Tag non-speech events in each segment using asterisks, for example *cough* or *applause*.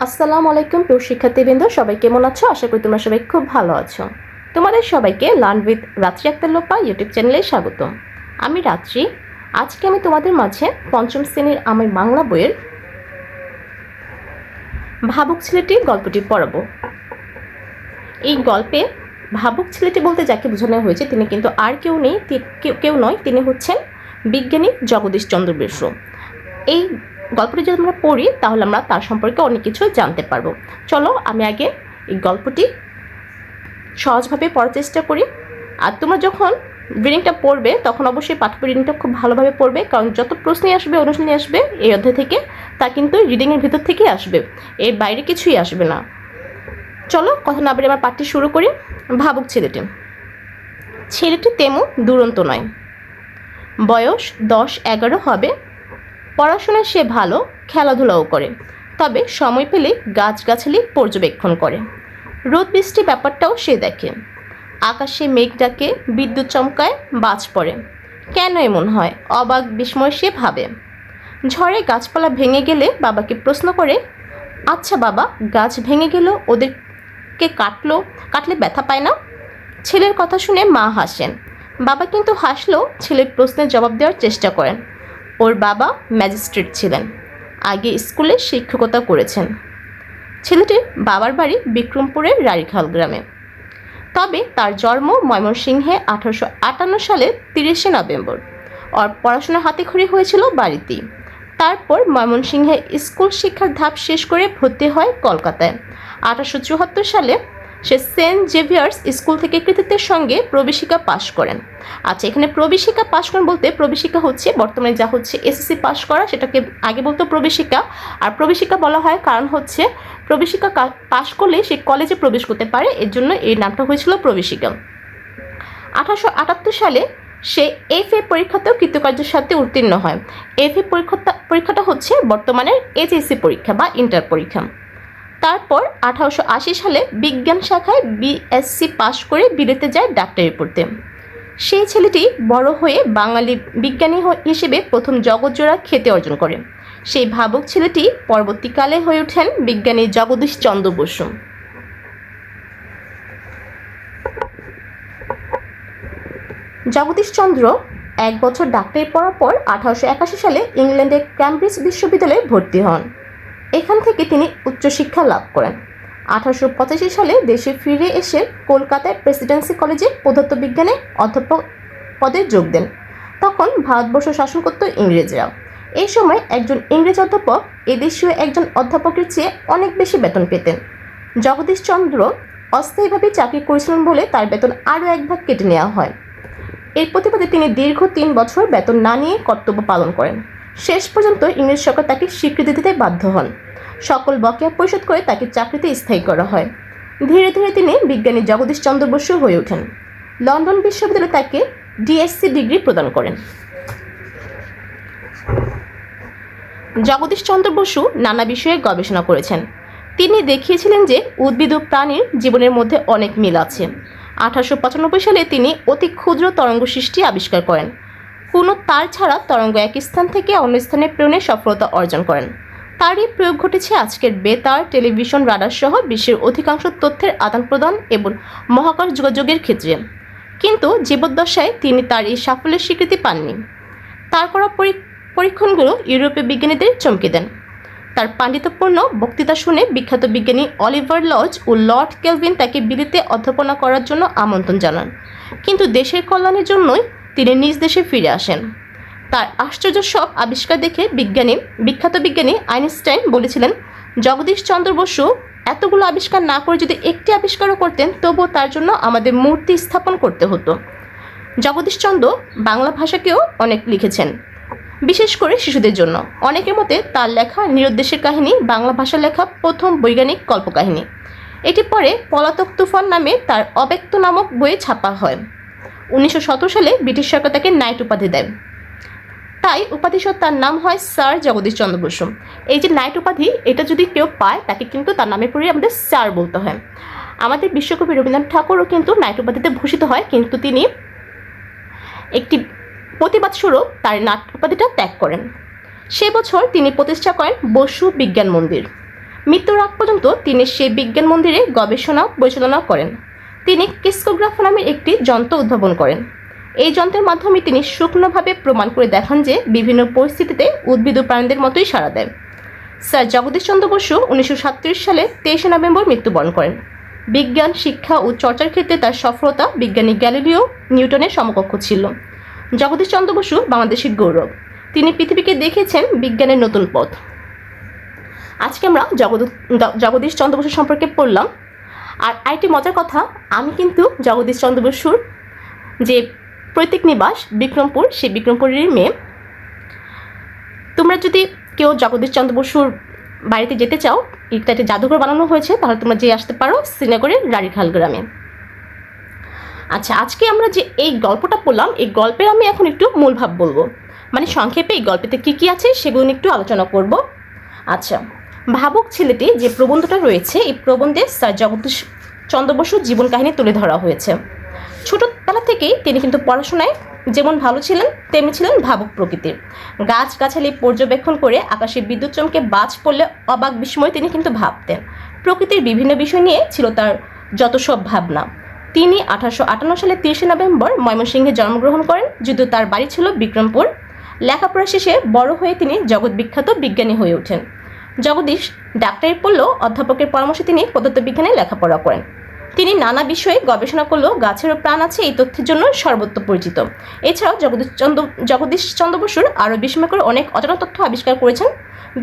আসসালামু আলাইকুম প্রিয় শিক্ষার্থীবৃন্দ, সবাই কেমন আছো? আশা করি তোমরা সবাই খুব ভালো আছো। তোমাদের সবাইকে লার্ন উইথ রাত্রি আক্তার লোপা ইউটিউব চ্যানেলে স্বাগত আমি রাত্রি। আজকে আমি তোমাদের মাঝে পঞ্চম শ্রেণির আমার বাংলা বইয়ের ভাবুক ছেলেটি গল্পটি পড়াব। এই গল্পে ভাবুক ছেলেটি বলতে যাকে বোঝানো হয়েছে, তিনি কিন্তু আর কেউ নেই কেউ- নয়, তিনি হচ্ছেন বিজ্ঞানী জগদীশ চন্দ্র বসু এই গল্পটি যদি আমরা পড়ি, তাহলে আমরা তার সম্পর্কে অনেক কিছু জানতে পারব। চলো আমি আগে এই গল্পটি সহজভাবে পড়ার চেষ্টা করি। আর তোমরা যখন রিডিংটা পড়বে, তখন অবশ্যই পাঠ্য রিডিংটা খুব ভালোভাবে পড়বে, কারণ যত প্রশ্নই আসবে, অনুশীলনী আসবে এই অধ্যায় থেকে, তা কিন্তু রিডিংয়ের ভিতর থেকেই আসবে। এর বাইরে কিছুই আসবে না। চলো কথা না বলে আমার পাঠটি শুরু করি। ভাবুক ছেলেটি। ছেলেটি তেমন দুরন্ত নয়। বয়স দশ এগারো হবে। পড়াশোনায় সে ভালো, খেলাধুলাও করে। তবে সময় পেলে গাছগাছালি পর্যবেক্ষণ করে। রোদ বৃষ্টি ব্যাপারটাও সে দেখে। আকাশে মেঘ ডাকে, বিদ্যুৎ চমকায়, বাজ পড়ে। কেন এমন হয়? অবাক বিস্ময় সে ভাবে। ঝড়ে গাছপালা ভেঙে গেলে বাবাকে প্রশ্ন করে আচ্ছা বাবা, গাছ ভেঙে গেল, ওদেরকে কাটলো, কাটলে ব্যথা পায় না? ছেলের কথা শুনে মা হাসেন। বাবা কিন্তু হাসলেও ছেলের প্রশ্নের জবাব দেওয়ার চেষ্টা করেন। ওর বাবা ম্যাজিস্ট্রেট ছিলেন। আগে স্কুলে শিক্ষকতা করেছেন। ছেলেটির বাবার বাড়ি বিক্রমপুরের রাড়িখাল গ্রামে। তবে তার জন্ম ময়মনসিংহে আঠারোশো আটান্ন সালে তিরিশে নভেম্বর। ওর পড়াশোনার হাতেখড়ি হয়েছিল বাড়িতেই। তারপর ময়মনসিংহে স্কুল শিক্ষার ধাপ শেষ করে ভর্তি হয় কলকাতায়। আঠারোশো চুয়াত্তর সালে সে সেন্ট জেভিয়ার্স স্কুল থেকে কৃতিত্বের সঙ্গে প্রবেশিকা পাশ করেন। আচ্ছা এখানে প্রবেশিকা পাশ করেন বলতে প্রবেশিকা হচ্ছে, বর্তমানে যা হচ্ছে এসএসসি পাশ করা, সেটাকে আগে বলতো প্রবেশিকা। আর প্রবেশিকা বলা হয় কারণ হচ্ছে প্রবেশিকা পাশ করলে সে কলেজে প্রবেশ করতে পারে, এর জন্য এই নামটা হয়েছিল প্রবেশিকা। আঠারোশো আটাত্তর সালে সে এফ এ পরীক্ষাতেও কৃতকার্যের সাথে উত্তীর্ণ হয়। এফ এ পরীক্ষাটা পরীক্ষাটা হচ্ছে বর্তমানের এইচএসসি পরীক্ষা বা ইন্টার পরীক্ষা। তারপর আঠারোশো আশি সালে বিজ্ঞান শাখায় বিএসসি পাশ করে বিলেতে যায় ডাক্তারি পড়তে। সেই ছেলেটি বড় হয়ে বাঙালি বিজ্ঞানী হিসেবে প্রথম জগৎজোড়া খ্যাতি অর্জন করে। সেই ভাবুক ছেলেটি পরবর্তীকালে হয়ে ওঠেন বিজ্ঞানী জগদীশ চন্দ্র বসু। জগদীশচন্দ্র এক বছর ডাক্তারি পড়ার পর আঠারোশো একাশি সালে ইংল্যান্ডের ক্যামব্রিজ বিশ্ববিদ্যালয়ে ভর্তি হন। এখান থেকে তিনি উচ্চশিক্ষা লাভ করেন। আঠারোশো পঁচাশি সালে দেশে ফিরে এসে কলকাতায় প্রেসিডেন্সি কলেজে পদার্থবিজ্ঞানে অধ্যাপক পদে যোগ দেন। তখন ভারতবর্ষ শাসন করত ইংরেজরা এই সময় একজন ইংরেজ অধ্যাপক এদেশীয় একজন অধ্যাপকের চেয়ে অনেক বেশি বেতন পেতেন। জগদীশচন্দ্র অস্থায়ীভাবে চাকরি করেছিলেন বলে তার বেতন আরও এক ভাগ কেটে নেওয়া হয়। এর প্রতিবাদে তিনি দীর্ঘ তিন বছর বেতন না নিয়ে কর্তব্য পালন করেন। শেষ পর্যন্ত ইংরেজ সরকার তাকে স্বীকৃতি দিতে বাধ্য হন। সকল বকেয়া পরিশোধ করে তাকে চাকরিতে স্থায়ী করা হয়। ধীরে ধীরে তিনি বিজ্ঞানী জগদীশ চন্দ্র বসু হয়ে ওঠেন। লন্ডন বিশ্ববিদ্যালয়ে তাকে ডিএসসি ডিগ্রি প্রদান করেন। জগদীশ চন্দ্র বসু নানা বিষয়ে গবেষণা করেছেন। তিনি দেখিয়েছিলেন যে উদ্ভিদ ও প্রাণীর জীবনের মধ্যে অনেক মিল আছে। আঠারোশো পঁচানব্বই সালে তিনি অতি ক্ষুদ্র তরঙ্গ সৃষ্টি আবিষ্কার করেন। কোনো তার ছাড়া তরঙ্গ এক স্থান থেকে অন্য স্থানে প্রেরণে সফলতা অর্জন করেন। তারই প্রয়োগ ঘটেছে আজকের বেতার, টেলিভিশন, রাডার সহ বিশ্বের অধিকাংশ তথ্যের আদান প্রদান এবং মহাকাশ যোগাযোগের ক্ষেত্রে। কিন্তু জীবদ্দশায় তিনি তার এই সাফল্যের স্বীকৃতি পাননি। তার করা পরী- পরীক্ষণগুলো ইউরোপীয় বিজ্ঞানীদের চমকে দেন। তার পাণ্ডিত্যপূর্ণ বক্তৃতা শুনে বিখ্যাত বিজ্ঞানী অলিভার লজ ও লর্ড কেলভিন তাকে বিলিতে অধ্যাপনা করার জন্য আমন্ত্রণ জানান। কিন্তু দেশের কল্যাণের জন্যই তিনি নিজ দেশে ফিরে আসেন। তার আশ্চর্য সব আবিষ্কার দেখে বিজ্ঞানী, বিখ্যাত বিজ্ঞানী আইনস্টাইন বলেছিলেন, জগদীশ চন্দ্র বসু এতগুলো আবিষ্কার না করে যদি একটি আবিষ্কারও করতেন, তবুও তার জন্য আমাদের মূর্তি স্থাপন করতে হতো। জগদীশচন্দ্র বাংলা ভাষাকেও অনেক লিখেছেন, বিশেষ করে শিশুদের জন্য। অনেকের মতে তার লেখা নিরুদ্দেশের কাহিনী, বাংলা ভাষা লেখা প্রথম বৈজ্ঞানিক কল্পকাহিনী। এটি পরে পলাতক তুফান নামে তার অব্যক্ত নামক বইয়ে ছাপা হয়। উনিশশো সতেরো সালে ব্রিটিশ সরকার তাকে নাইট উপাধি দেয়। তাই উপাধি সহ তার নাম হয় স্যার জগদীশ চন্দ্র বসু। এই যে নাইট উপাধি, এটা যদি কেউ পায়, তাকে কিন্তু তার নামে পড়ে আমাদের স্যার বলতে হয়। আমাদের বিশ্বকবি রবীন্দ্রনাথ ঠাকুরও কিন্তু নাইট উপাধিতে ভূষিত হয়, কিন্তু তিনি একটি প্রতিবাদ স্বরূপ তার নাট উপাধিটা ত্যাগ করেন। সে বছর তিনি প্রতিষ্ঠা করেন বসু বিজ্ঞান মন্দির। মৃত্যুর আগ পর্যন্ত তিনি সেই বিজ্ঞান মন্দিরে গবেষণা পরিচালনা করেন। তিনি কিসকোগ্রাফ নামের একটি যন্ত্র উদ্ভাবন করেন। এই যন্ত্রের মাধ্যমে তিনি শুকনোভাবে প্রমাণ করে দেখান যে বিভিন্ন পরিস্থিতিতে উদ্ভিদ ও প্রাণীদের মতোই সাড়া দেয় স্যার জগদীশ চন্দ্র বসু উনিশশো সালে তেইশে নভেম্বর মৃত্যুবরণ করেন। বিজ্ঞান, শিক্ষা ও চর্চার ক্ষেত্রে তার সফলতা বিজ্ঞানী গ্যালিলিও নিউটনের সমকক্ষ ছিল। জগদীশ চন্দ্র বসু বাংলাদেশের গৌরব। তিনি পৃথিবীকে দেখেছেন বিজ্ঞানের নতুন পথ। আজকে আমরা জগদ জগদীশ চন্দ্র বসু সম্পর্কে পড়লাম। আর আরেকটি মজার কথা, আমি কিন্তু জগদীশ চন্দ্র বসুর যে প্রতীক নিবাস, বিক্রমপুর, সেই বিক্রমপুরেরই মেয়ে। তোমরা যদি কেউ জগদীশ চন্দ্র বসুর বাড়িতে যেতে চাও এটা একটা জাদুঘর বানানো হয়েছে, তাহলে তোমরা যেয়ে আসতে পারো শ্রীনগরের রাড়িখাল গ্রামে। আচ্ছা আজকে আমরা যে এই গল্পটা পড়লাম, এই গল্পের আমি এখন একটু মূল ভাব বলব। মানে সংক্ষেপে এই গল্পেতে কী কী আছে সেগুলো একটু আলোচনা করব। আচ্ছা ভাবুক ছেলেটি যে প্রবন্ধটা রয়েছে, এই প্রবন্ধে স্যার জগদীশ চন্দ্র বসুর জীবন কাহিনী তুলে ধরা হয়েছে। ছোটবেলা থেকেই তিনি কিন্তু পড়াশোনায় যেমন ভালো ছিলেন, তেমনি ছিলেন ভাবুক প্রকৃতির। গাছগাছালি পর্যবেক্ষণ করে আকাশে বিদ্যুৎ চমকে বাজ পড়লে অবাক বিস্ময় তিনি কিন্তু ভাবতেন। প্রকৃতির বিভিন্ন বিষয় নিয়ে ছিল তার যত সব ভাবনা। তিনি আঠারোশো আটান্ন সালে তিরিশে নভেম্বর ময়মনসিংহে জন্মগ্রহণ করেন, যদিও তার বাড়ি ছিল বিক্রমপুর। লেখাপড়া শেষে বড় হয়ে তিনি জগৎ বিখ্যাত বিজ্ঞানী হয়ে ওঠেন। জগদীশ ডাক্তারি পড়লেও অধ্যাপকের পরামর্শে তিনি পদার্থবিজ্ঞানে লেখাপড়া করেন। তিনি নানা বিষয়ে গবেষণা করলেও গাছেরও প্রাণ আছে এই তথ্যের জন্য সর্বত্র পরিচিত। এছাড়াও জগদীশ চন্দ্র জগদীশ চন্দ্র বসুর আরও বিস্ময়কর অনেক অজানা তথ্য আবিষ্কার করেছেন।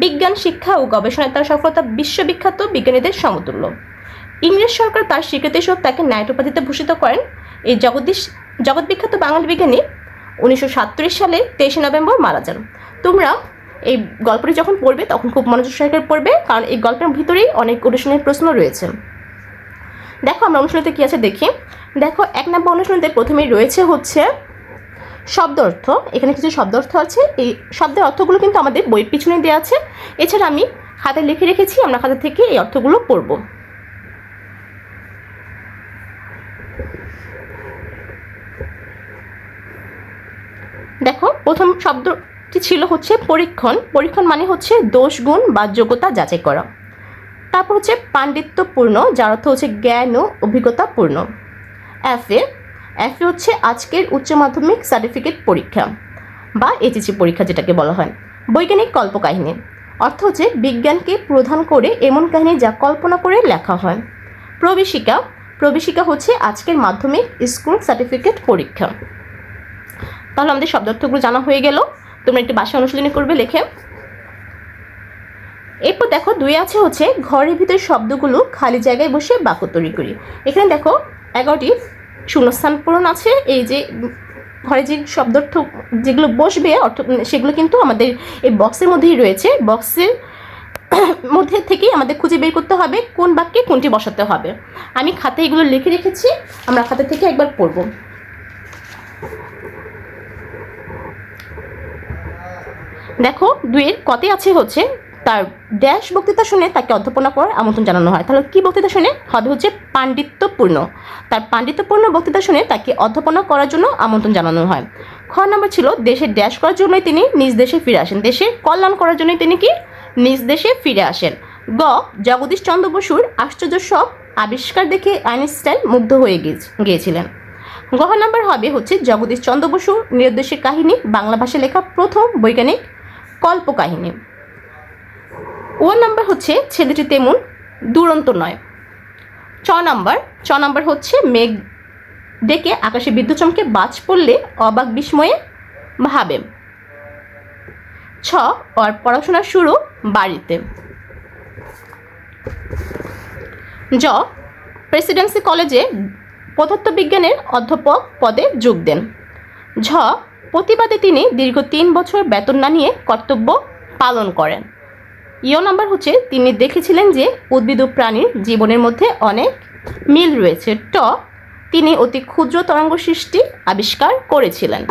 বিজ্ঞান, শিক্ষা ও গবেষণায় তার সফলতা বিশ্ববিখ্যাত বিজ্ঞানীদের সমতুল্য। ইংরেজ সরকার তার স্বীকৃতি সহ তাকে ন্যায় উপাধিতে ভূষিত করেন। এই জগদীশ জগৎবিখ্যাত বাঙালি বিজ্ঞানী উনিশশো সালে তেইশে নভেম্বর মারা যান। তোমরা এই গল্পটি যখন পড়বে, তখন খুব মনোযোগ সহকারে পড়বে, কারণ এই গল্পের ভিতরেই অনেক অনুশীলনের প্রশ্ন রয়েছে। দেখো আমরা অনুশীলনীতে কী আছে দেখি। দেখো, এক নম্বর অনুশীলনীতে প্রথমেই রয়েছে হচ্ছে শব্দ অর্থ। এখানে কিছু শব্দ অর্থ আছে। এই শব্দের অর্থগুলো কিন্তু আমাদের বই পিছনে দেওয়া আছে। এছাড়া আমি খাতায় লিখে রেখেছি, আমরা খাতা থেকে এই অর্থগুলো পড়ব। দেখো, প্রথম শব্দটি ছিল হচ্ছে পরীক্ষণ। পরীক্ষণ মানে হচ্ছে দোষ গুণ বা যোগ্যতা যাচাই করা। তারপর হচ্ছে পাণ্ডিত্যপূর্ণ, যার অর্থ হচ্ছে জ্ঞান ও অভিজ্ঞতাপূর্ণ। এফএ এফএ হচ্ছে আজকের উচ্চ মাধ্যমিক সার্টিফিকেট পরীক্ষা বা এইচএসি পরীক্ষা যেটাকে বলা হয়। বৈজ্ঞানিক কল্পকাহিনী, অর্থ হচ্ছে বিজ্ঞানকে প্রধান করে এমন কাহিনী যা কল্পনা করে লেখা হয়। প্রবেশিকা প্রবেশিকা হচ্ছে আজকের মাধ্যমিক স্কুল সার্টিফিকেট পরীক্ষা। তাহলে আমাদের শব্দার্থগুলো জানা হয়ে গেল। তোমরা একটু বাসা অনুশীলনী করবে লেখে। এরপর দেখো দুই আছে হচ্ছে ঘরের ভিতরে শব্দগুলো খালি জায়গায় বসে বাক্য তৈরি করি। এখানে দেখো এগারোটি শূন্যস্থান পূরণ আছে। এই যে ঘরে যে শব্দার্থ যেগুলো বসবে অর্থ সেগুলো কিন্তু আমাদের এই বক্সের মধ্যেই রয়েছে। বক্সের *coughs* মধ্যে থেকেই আমাদের খুঁজে বের করতে হবে কোন বাক্যে কোনটি বসাতে হবে। আমি খাতায় এগুলো লিখে রেখেছি, আমরা খাতা থেকে একবার পড়ব। দেখো দুইয়ের কতে আছে হচ্ছে তার ড্যাশ বক্তৃতা শুনে তাকে অধ্যাপনা করার আমন্ত্রণ জানানো হয়। তাহলে কি বক্তৃতা শুনে? হবে হচ্ছে পাণ্ডিত্যপূর্ণ। তার পাণ্ডিত্যপূর্ণ বক্তৃতা শুনে তাকে অধ্যাপনা করার জন্য আমন্ত্রণ জানানো হয়। খ নম্বর ছিল দেশের ড্যাশ করার জন্যই তিনি নিজ দেশে ফিরে আসেন। দেশের কল্যাণ করার জন্যই তিনি কি? নিজ দেশে ফিরে আসেন। গ, জগদীশ চন্দ্র বসুর আশ্চর্য সব আবিষ্কার দেখে আইনস্টাইন মুগ্ধ হয়ে গিয়েছিলেন। গহ নাম্বার হবে হচ্ছে জগদীশ চন্দ্র বসুর নিরুদ্দেশের কাহিনী, বাংলা ভাষায় লেখা প্রথম বৈজ্ঞানিক কল্পকাহিনী। ও নাম্বার হচ্ছে ছেলেটি তেমন দুরন্ত নয়। চ নাম্বার চ নাম্বার হচ্ছে মেঘ ডেকে আকাশে বিদ্যুৎ চমকে বাজ পড়লে অবাক বিস্ময়ে ভাবে। ছ, ওর পড়াশোনা শুরু বাড়িতে। জ, প্রেসিডেন্সি কলেজে পদার্থবিজ্ঞানের অধ্যাপক পদে যোগ দেন। ঝ, প্রতিবাদে তিনি দীর্ঘ তিন বছর বেতন না নিয়ে কর্তব্য পালন করেন। ইয় নাম্বার হচ্ছে, তিনি দেখেছিলেন যে উদ্ভিদ ও প্রাণীর জীবনের মধ্যে অনেক মিল রয়েছে। ট, তিনি অতি ক্ষুদ্র তরঙ্গ সৃষ্টি আবিষ্কার করেছিলেন।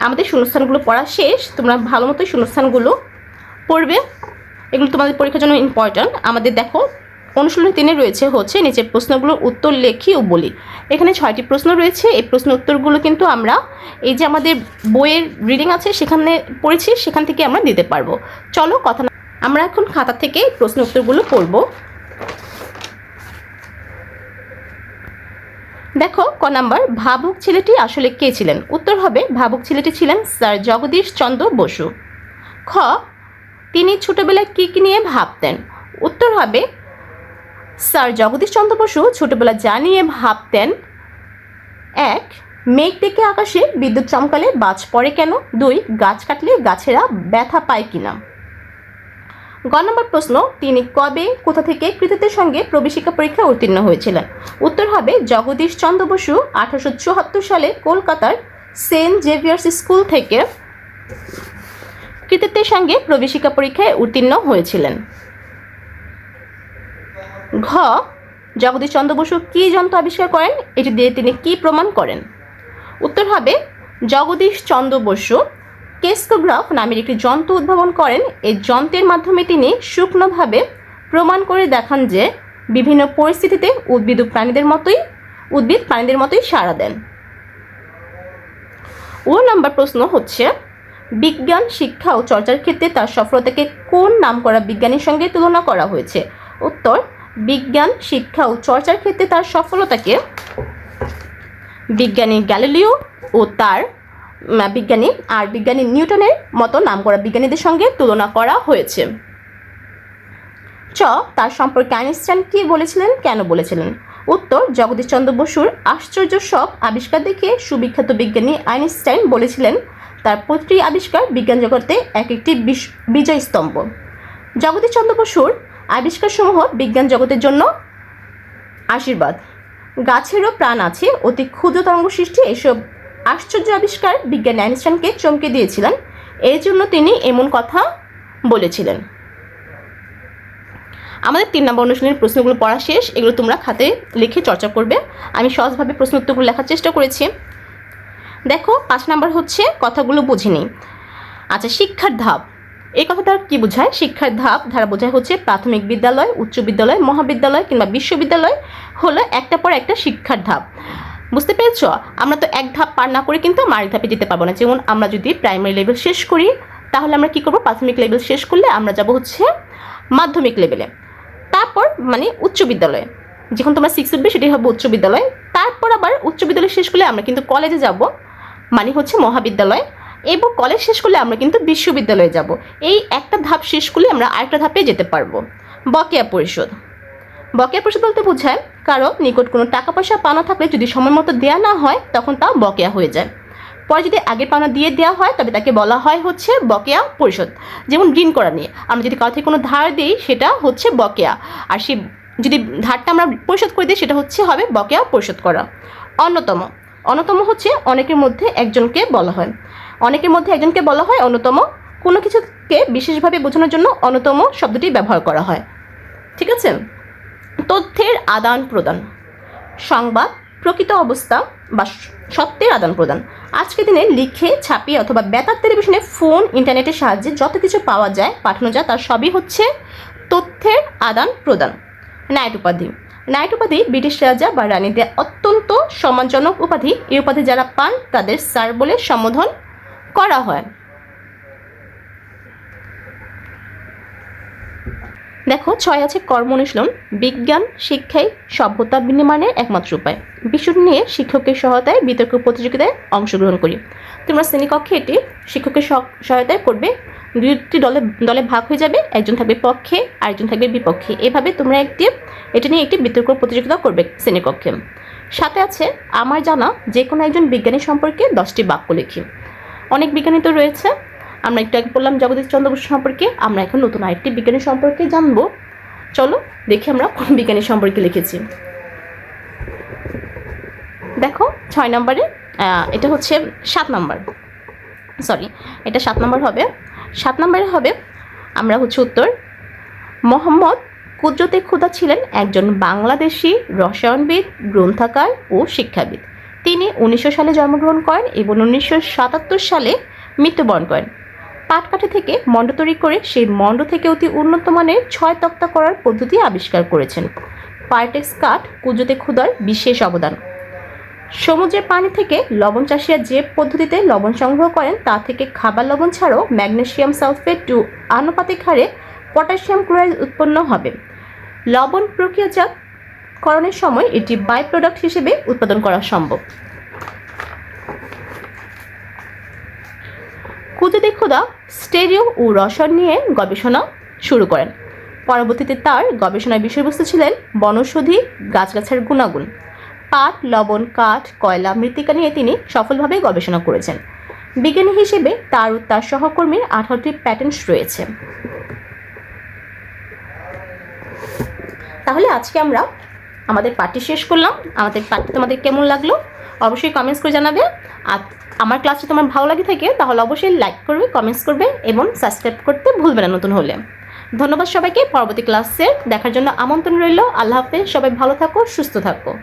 আমাদের শূন্যস্থানগুলো পড়া শেষ। তোমরা ভালো মতো শূন্যস্থানগুলো পড়বে। এগুলো তোমাদের পরীক্ষার জন্য ইম্পর্ট্যান্ট আমাদের দেখো অনুশীলনী তিনে রয়েছে হচ্ছে নিচের প্রশ্নগুলোর উত্তর লেখি ও বলি। এখানে ছয়টি প্রশ্ন রয়েছে। এই প্রশ্ন উত্তরগুলো কিন্তু আমরা এই যে আমাদের বইয়ের রিডিং আছে সেখানে পড়েছি, সেখান থেকে আমরা দিতে পারব। চলো কথা না আমরা এখন খাতা থেকে প্রশ্ন উত্তরগুলো পড়ব। দেখো, ক নাম্বার, ভাবুক ছেলেটি আসলে কে ছিলেন? উত্তর হবে, ভাবুক ছেলেটি ছিলেন স্যার জগদীশ চন্দ্র বসু। খ, তিনি ছোটবেলায় কী কী নিয়ে ভাবতেন? উত্তর হবে স্যার জগদীশ চন্দ্র বসু ছোটবেলা যা নিয়ে ভাবতেন, এক, মেঘ ডেকে আকাশে বিদ্যুৎ চমকালে বাজ পড়ে কেন? দুই, গাছ কাটলে গাছেরা ব্যথা পায় কিনা? গ নম্বর প্রশ্ন, তিনি কবে, কোথা থেকে কৃতিত্বের সঙ্গে প্রবেশিকা পরীক্ষায় উত্তীর্ণ হয়েছিলেন? উত্তর হবে জগদীশ চন্দ্র বসু আঠারোশো চুয়াত্তর সালে কলকাতার সেন্ট জেভিয়ার্স স্কুল থেকে কৃতিত্বের সঙ্গে প্রবেশিকা পরীক্ষায় উত্তীর্ণ হয়েছিলেন। ঘ জগদীশ চন্দ্র বসু কী যন্ত্র আবিষ্কার করেন? এটি দিয়ে তিনি কি প্রমাণ করেন? উত্তর হবে জগদীশ চন্দ্র বসু কেস্কোগ্রাফ নামের একটি যন্ত্র উদ্ভাবন করেন। এই যন্ত্রের মাধ্যমে তিনি শুকনোভাবে প্রমাণ করে দেখান যে বিভিন্ন পরিস্থিতিতে উদ্ভিদ প্রাণীদের মতোই, উদ্ভিদ প্রাণীদের মতোই সাড়া দেন। ও নাম্বার প্রশ্ন হচ্ছে, বিজ্ঞান, শিক্ষা ও চর্চার ক্ষেত্রে তার সফলতাকে কোন নাম করা বিজ্ঞানীর সঙ্গে তুলনা করা হয়েছে? উত্তর বিজ্ঞান, শিক্ষা ও চর্চার ক্ষেত্রে তার সফলতাকে বিজ্ঞানী গ্যালিলিও ও তার বিজ্ঞানী আর বিজ্ঞানী নিউটনের মতো নাম করা বিজ্ঞানীদের সঙ্গে তুলনা করা হয়েছে। চ, তার সম্পর্কে আইনস্টাইন কি বলেছিলেন, কেন বলেছিলেন? উত্তর জগদীশচন্দ্র বসুর আশ্চর্য সব আবিষ্কার দেখে সুবিখ্যাত বিজ্ঞানী আইনস্টাইন বলেছিলেন, তার প্রতিটি আবিষ্কার বিজ্ঞান জগতে এক একটি বিজয় স্তম্ভ। জগদীশচন্দ্র বসুর আবিষ্কারসমূহ বিজ্ঞান জগতের জন্য আশীর্বাদ। গাছেরও প্রাণ আছে, অতি ক্ষুদ্র তরঙ্গ সৃষ্টি এসব আশ্চর্য আবিষ্কার বিজ্ঞানী আইনস্টাইনকে চমকে দিয়েছিলেন। এই জন্য তিনি এমন কথা বলেছিলেন। আমাদের তিন নম্বর অনুশীলনের প্রশ্নগুলো পড়া শেষ, এগুলো তোমরা খাতে লিখে চর্চা করবে। আমি সহজভাবে প্রশ্ন উত্তরগুলো লেখার চেষ্টা করেছি। দেখো, পাঁচ নাম্বার হচ্ছে, কথাগুলো বুঝিনি। আচ্ছা শিক্ষার ধাপ। এই কথাটা কি বোঝায়? শিক্ষার ধাপ, ধারা বোঝায় হচ্ছে প্রাথমিক বিদ্যালয়, উচ্চ বিদ্যালয়, মহাবিদ্যালয় কিংবা বিশ্ববিদ্যালয় হলো একটা পর একটা শিক্ষার ধাপ। বুঝতে পেরেছ? আমরা তো এক ধাপ পার না করে কিন্তু আরেক ধাপে যেতে পারব না। যেমন আমরা যদি প্রাইমারি লেভেল শেষ করি, তাহলে আমরা কি করব? প্রাথমিক লেভেল শেষ করলে আমরা যাব হচ্ছে মাধ্যমিক লেভেলে তারপর মানে উচ্চ বিদ্যালয়ে। যখন তোমরা সিক্স উঠবে, সেটাই হবে উচ্চ বিদ্যালয়। তারপর আবার উচ্চ বিদ্যালয় শেষ করলে আমরা কিন্তু কলেজে যাব মানে হচ্ছে মহাবিদ্যালয়। এবং কলেজ শেষ করলে আমরা কিন্তু বিশ্ববিদ্যালয়ে যাব। এই একটা ধাপ শেষ করলে আমরা আরেকটা ধাপে যেতে পারব। বকেয়া পরিশোধ। বকেয়া পরিশোধ বলতে বোঝায়, কারও নিকট কোনো টাকা পয়সা পাওনা থাকলে যদি সময় মতো দেওয়া না হয়, তখন তা বকেয়া হয়ে যায়। পরে যদি আগের পাওনা দিয়ে দেওয়া হয়, তবে তাকে বলা হয় হচ্ছে বকেয়া পরিশোধ। যেমন ঋণ করা নিয়ে। আমরা যদি কারও থেকে কোনো ধার দিই, সেটা হচ্ছে বকেয়া। আর সেই যদি ধারটা আমরা পরিশোধ করে দিই, সেটা হচ্ছে হবে বকেয়া পরিশোধ করা। অন্যতম। অন্যতম হচ্ছে অনেকের মধ্যে একজনকে বলা হয়। অনেকের মধ্যে একজনকে বলা হয় অন্যতম। কোনো কিছুকে বিশেষভাবে বোঝানোর জন্য অন্যতম শব্দটি ব্যবহার করা হয়। ঠিক আছে? তথ্যের আদান প্রদান। সংবাদ, প্রকৃত অবস্থা বা সত্যের আদান প্রদান। আজকের দিনে লিখে, ছাপিয়ে অথবা বেতার টেলিভিশনে ফোন, ইন্টারনেটের সাহায্যে যত কিছু পাওয়া যায়, পাঠানো যায়, তার সবই হচ্ছে তথ্যের আদান প্রদান। নাইট উপাধি। নাইট উপাধি ব্রিটিশ রাজা বা রানীদের অত্যন্ত সম্মানজনক উপাধি। এই উপাধি যারা পান, তাদের স্যার বলে সম্বোধন করা হয়। দেখো, ছয় আছে কর্ম অনুশীলন বিজ্ঞান শিক্ষাই সভ্যতা বিনিময়ের একমাত্র উপায়। বিষয় নিয়ে শিক্ষকের সহায়তায় বিতর্ক প্রতিযোগিতায় অংশগ্রহণ করি। তোমরা শ্রেণীকক্ষে এটি শিক্ষকের সহায়তায় করবে। দুটি দলে দলে ভাগ হয়ে যাবে। একজন থাকবে পক্ষে, আরেকজন থাকবে বিপক্ষে। এভাবে তোমরা একটি, এটা নিয়ে একটি বিতর্ক প্রতিযোগিতা করবে শ্রেণীকক্ষে। সাথে আছে, আমার জানা যে কোনো একজন বিজ্ঞানী সম্পর্কে দশটি বাক্য লিখি। অনেক বিজ্ঞানী তো রয়েছে। আমরা একটু আগে বললাম জগদীশ চন্দ্র বসু সম্পর্কে, আমরা এখন নতুন আরেকটি বিজ্ঞানী সম্পর্কে জানব। চলো দেখি আমরা কোন বিজ্ঞানী সম্পর্কে লিখেছি। দেখো, ছয় নম্বরে এটা হচ্ছে সাত নম্বর। সরি, এটা সাত নম্বর হবে। সাত নম্বরে হবে, আমরা হচ্ছে উত্তর, মোহাম্মদ কুদরতে খুদা ছিলেন একজন বাংলাদেশি রসায়নবিদ, গ্রন্থাকার ও শিক্ষাবিদ। তিনি উনিশশো সালে জন্মগ্রহণ করেন এবং উনিশশো সাতাত্তর সালে মৃত্যুবরণ করেন। পাটকাঠি থেকে মণ্ড তৈরি করে সেই মণ্ড থেকে অতি উন্নত মানের ছয় তক্তা করার পদ্ধতি আবিষ্কার করেছেন। পার্টেক্স কাঠ কুজোতে ক্ষুদার বিশেষ অবদান। সমুদ্রের পানি থেকে লবণ চাষিয়া যে পদ্ধতিতে লবণ সংগ্রহ করেন, তা থেকে খাবার লবণ ছাড়াও ম্যাগনেসিয়াম সালফেট টু আনুপাতিক হারে পটাশিয়াম ক্লোরাইড উৎপন্ন হবে। লবণ প্রক্রিয়াজাতকরণের সময় এটি বাই প্রোডাক্ট হিসেবে উৎপাদন করা সম্ভব। কুতুদি স্টেরিও ও রসায়ন নিয়ে গবেষণা শুরু করেন। পরবর্তীতে তার গবেষণার বিষয়বস্তু ছিলেন বনৌষধি, গাছগাছার গুণাগুণ। পাট, লবণ, কাঠ, কয়লা, মৃত্তিকা নিয়ে তিনি সফলভাবে গবেষণা করেছেন। বিজ্ঞানী হিসেবে তার ও তার সহকর্মীর আঠারোটি প্যাটেন্ট রয়েছে। তাহলে আজকে আমরা আমাদের পার্টি শেষ করলাম। আমাদের পার্টি তোমাদের কেমন লাগল? অবশ্যই কমেন্টস করে জানাবে। আর আমার ক্লাসটি তোমার ভালো লাগে থাকে, তাহলে অবশ্যই লাইক করবে কমেন্টস করবে এবং সাবস্ক্রাইব করতে ভুলবে না নতুন হলে। ধন্যবাদ সবাইকে। পরবর্তী ক্লাসে দেখার জন্য আমন্ত্রণ রইল। আল্লাহ হাফেজ। সবাই ভালো থাকো, সুস্থ থাকো।